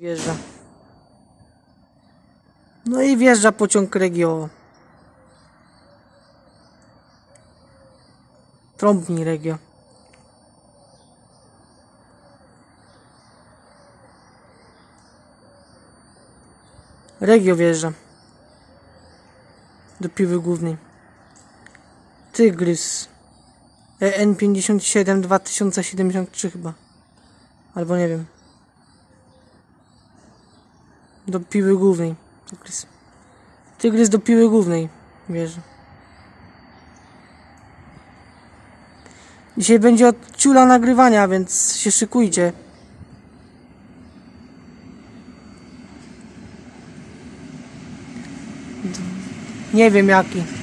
Wjeżdża. No i wjeżdża pociąg Regio. Trąbni Regio. Regio wjeżdża. Do piły głównej. Tygrys. E EN57 2073 chyba. Albo nie wiem. Do piły głównej. Tygrys. Tygrys do piły głównej. Wierzę. Dzisiaj będzie od ciula nagrywania, więc się szykujcie. Nie wiem jaki.